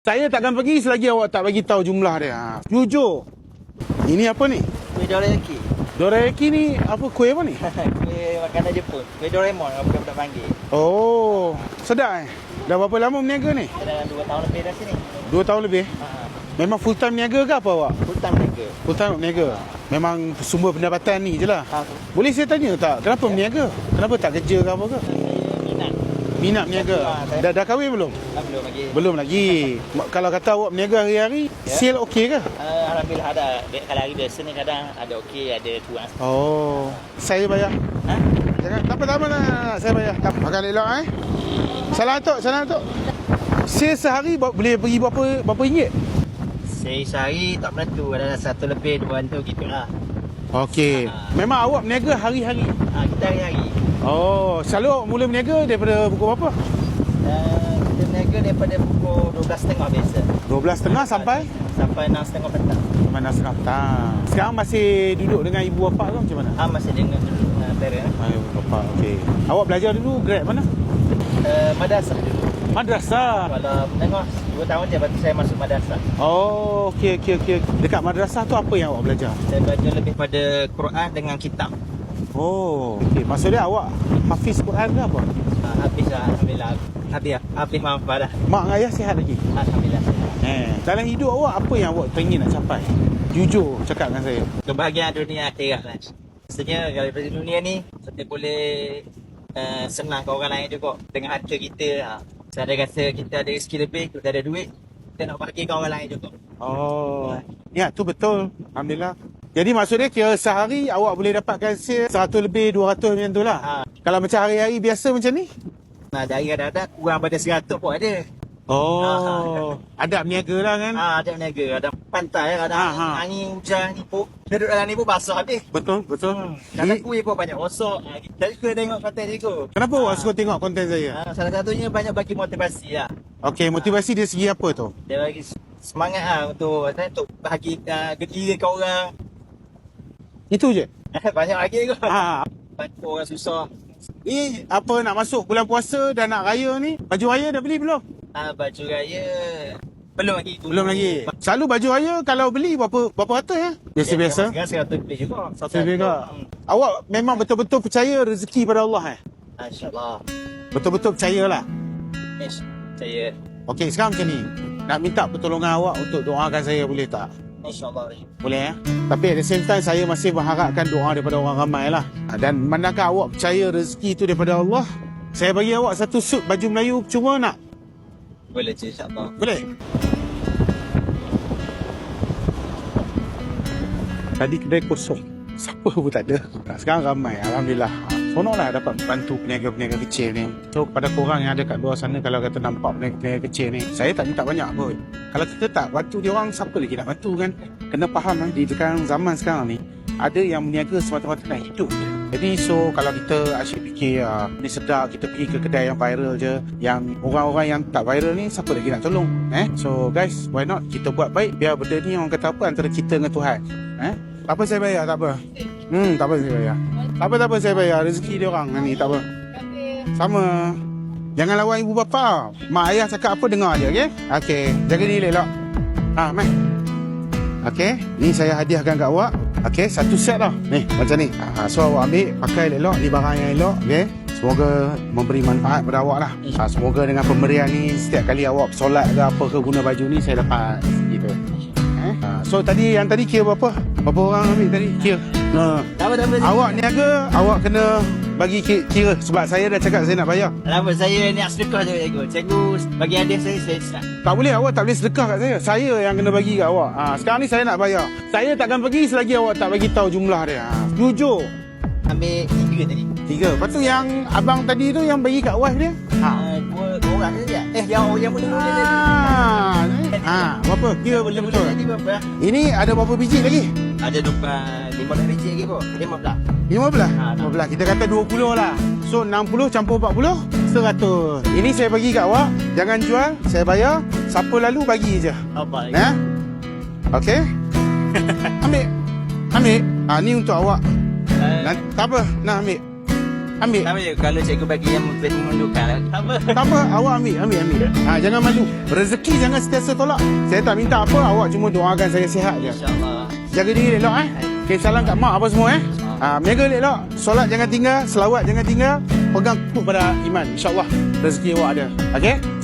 Saya takkan pergi selagi awak tak bagi tahu jumlah dia. Ha. Jujur. Ini apa ni? Kuih dorayaki. Dorayaki ni apa kuih apa ni? Kuih makanan Jepun. Kuih Doraemon apa budak panggil. Oh, sedap eh. Dah berapa lama berniaga ni? Dah 2 tahun lebih dah sini. Dua tahun lebih. Ha. Memang full time niaga ke apa awak? Hutan mereka. Full time niaga. Memang sumber pendapatan ni je lah. Ha. Boleh saya tanya tak, kenapa berniaga? Kenapa tak kerja ke apa ke? Minat. Berniaga. Dah, dah kahwin belum? Dah belum lagi. Belum lagi. Kalau kata awak berniaga hari-hari, Ya. sale okey ke? Uh, Alhamdulillah ada. Kalau hari biasa ni kadang ada okey, ada kurang. Oh, saya bayar. Ha? Jangan, tak apa, tak apa, tak apa. Saya bayar. Tak, apa. makan elok eh. Salam Atok, salam Atok. Sale sehari boleh pergi berapa berapa ringgit? Saya sehari tak menentu. Ada satu lebih, dua tu gitulah. Okey. Ah. Memang awak berniaga hari-hari. Ha, kita hari-hari. Oh, selalu mula berniaga daripada pukul berapa? Uh, kita berniaga daripada pukul 12.30 biasa. 12.30 sampai? Sampai 6.30 petang. Mana setengah petang. Sekarang masih duduk dengan ibu bapa ke macam mana? Ah masih dengan uh, parent. Ah, ibu bapa, okey. Awak belajar dulu grade mana? Uh, madrasah dulu. Madrasah. Kalau tengok 2 tahun je lepas saya masuk madrasah. Oh, okey okey okey. Dekat madrasah tu apa yang awak belajar? Saya belajar lebih pada Quran dengan kitab. Oh, okey. Maksudnya awak hafiz Quran ke apa? Uh, habis lah Alhamdulillah. Habis lah. Habis mampu dah. Mak dengan ayah sihat lagi? Alhamdulillah. Eh, dalam hidup awak apa yang awak teringin nak capai? Jujur cakap dengan saya. Kebahagiaan dunia akhirat lah. Maksudnya kalau dunia ni kita boleh uh, senang ke orang lain juga dengan harta kita. Ha. Saya ada kata kita ada rezeki lebih, kita ada duit, kita nak bahagikan orang lain juga. Oh, ya tu betul. Alhamdulillah. Jadi maksudnya kira sehari awak boleh dapatkan sale 100 lebih 200 macam tu lah. Ha. Kalau macam hari-hari biasa macam ni? Nah, dari kadang-kadang kurang pada 100 pun ada. Oh, ada berniaga lah kan? Ah, ada berniaga, ada pantai, ada Ha, ha. angin hujan ni pun. Duduk dalam ni pun basah habis. Betul, betul. Kadang Ni, kuih pun banyak rosak. Saya suka tengok pantai ni kot. kenapa awak suka tengok konten saya? Ah, salah satunya banyak bagi motivasi lah. Okey, motivasi dia segi apa tu? Dia bagi semangat lah untuk, untuk bahagi uh, gembira ke orang. Itu je. banyak lagi kot. Ha, Bantu orang susah. ni apa nak masuk bulan puasa dan nak raya ni? Baju raya dah beli belum? Ah, baju raya belum lagi. Belum lagi. Selalu baju raya kalau beli berapa berapa ratus ya? Biasa-biasa. Sekarang seratus lebih juga. Saya juga. Awak memang betul-betul percaya rezeki pada Allah eh? Ah, InsyaAllah. Betul-betul percayalah. Ish, saya Okey, sekarang macam ni. Nak minta pertolongan awak untuk doakan saya boleh tak? insyaAllah. Boleh eh? Tapi at the same time saya masih mengharapkan doa daripada orang ramai lah. Dan manakah awak percaya rezeki itu daripada Allah? Saya bagi awak satu suit baju Melayu cuma nak. Boleh je insyaAllah. Boleh? Tadi kedai kosong. Siapa pun tak ada. Sekarang ramai. Alhamdulillah. Seronok lah dapat bantu peniaga-peniaga kecil ni. So kepada korang yang ada kat luar sana kalau kata nampak peniaga-peniaga kecil ni, saya tak minta banyak pun. Kalau kita tak bantu dia orang, siapa lagi nak bantu kan? Kena faham lah, di sekarang zaman sekarang ni, ada yang berniaga semata-mata nak hidup je. Jadi so kalau kita asyik fikir ah, ni sedap kita pergi ke kedai yang viral je yang orang-orang yang tak viral ni siapa lagi nak tolong eh? So guys why not kita buat baik biar benda ni orang kata apa antara kita dengan Tuhan eh? Tak apa saya bayar? Tak apa. Hmm tak apa saya bayar. Tak apa tak apa saya bayar? Rezeki dia orang ni tak apa. Sama jangan lawan ibu bapa mak ayah cakap apa dengar je okey okey jaga diri elok ah mai Okey, ni saya hadiahkan kat awak. Okey, satu set lah. Ni, macam ni. Ha, so awak ambil, pakai elok. Ni barang yang elok. Okey. Semoga memberi manfaat pada awak lah. Ha, semoga dengan pemberian ni, setiap kali awak solat ke apa ke guna baju ni, saya dapat gitu. Eh? Ha, so tadi, yang tadi kira berapa? Berapa orang ambil tadi? Kira. Nah. Tak apa, tak apa. Awak niaga, awak kena bagi ki- kira. Sebab saya dah cakap saya nak bayar. Lama saya niat sedekah je cikgu. Cikgu bagi hadiah saya, saya tak. Tak boleh, awak tak boleh sedekah kat saya. Saya yang kena bagi kat awak. Ha, sekarang ni saya nak bayar. Saya takkan pergi selagi awak tak bagi tahu jumlah dia. Ha, jujur. Ambil tiga tadi. Tiga. Lepas tu yang abang tadi tu yang bagi kat wife dia. Ha. Ah, dua, dua orang je dia. Eh, yang yang muda-muda tadi. Ha. ha. Berapa? Kira betul-betul. Ini ada berapa biji lagi? Ada dua, lima belas biji lagi kot. Lima belas. 15? Ha, 15. Kita kata 20 lah. So, 60 campur 40, 100. Ini saya bagi kat awak. Jangan jual, saya bayar. Siapa lalu, bagi je. Apa lagi? Ha? Okay? ambil. Ambil. Ha, ni untuk awak. Uh, Nanti, tak apa. Nak ambil. Ambil. Tak apa je kalau cikgu bagi yang menundukkan. Eh? Tak apa. Tak apa. Awak ambil. Ambil. ambil. Ha, jangan malu. Rezeki jangan setiasa tolak. Saya tak minta apa. Awak cuma doakan saya sihat je. InsyaAllah. Jaga diri elok eh. Okay, salam kat mak apa semua eh. Ah, ha, menjaga elok-elok. Solat jangan tinggal. Selawat jangan tinggal. Pegang kepada iman. InsyaAllah rezeki awak ada. Okey?